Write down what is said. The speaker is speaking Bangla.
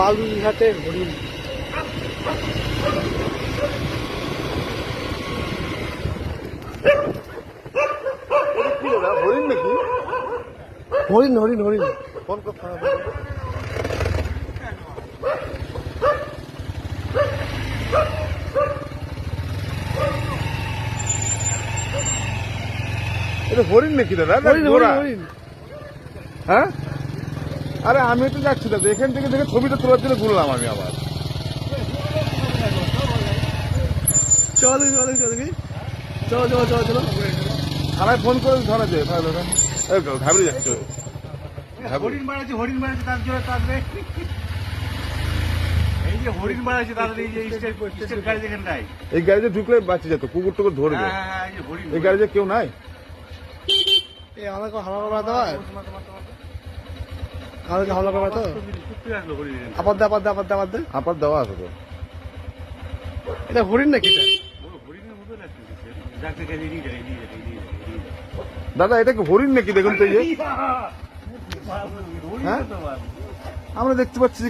বালুরঘাটে হরিণ। হরিণ নাকি? হরিণ হরিণ হরিণ। ফোন করতে এটা হরিণ নাকি দাদা? হরিণ হরিণ। হ্যাঁ? আরে আমি তো যাচ্ছি দাদা এখান থেকে দেখে ছবিটা তোলার জন্য ঘুরলাম আমি আবার। চলো চলো চলো কি? চলো চলো চলো চলো। থানায় ফোন করে ধরা যায় তাহলে দাদা এই তো, ঘাবড়ে যাচ্ছে। হরিণ বাড়াচ্ছে হরিণ বাড়াচ্ছে তার জন্য তাদের এই যে হরিণ বাড়াচ্ছে তাদের এই যে স্টেট স্টেট গাড়ি যেখানটায় এই গাড়িতে ঢুকলে বাঁচে যেত কুকুর টুকুর ধরবে হ্যাঁ হ্যাঁ হ্যাঁ এই যে হরিণ এই গাড়িতে কেউ নাই? এই আমাকে দেওয়া আমাদেরকে হামলা করবে তো? আপাত দে আপাত দে আপাত দে আপাত দে আপার দেওয়া আছে তো। এটা হরিণ নাকি দাদা এটা কি হরিণ নাকি দেখুন তো হ্যাঁ? আমরা দেখতে পাচ্ছি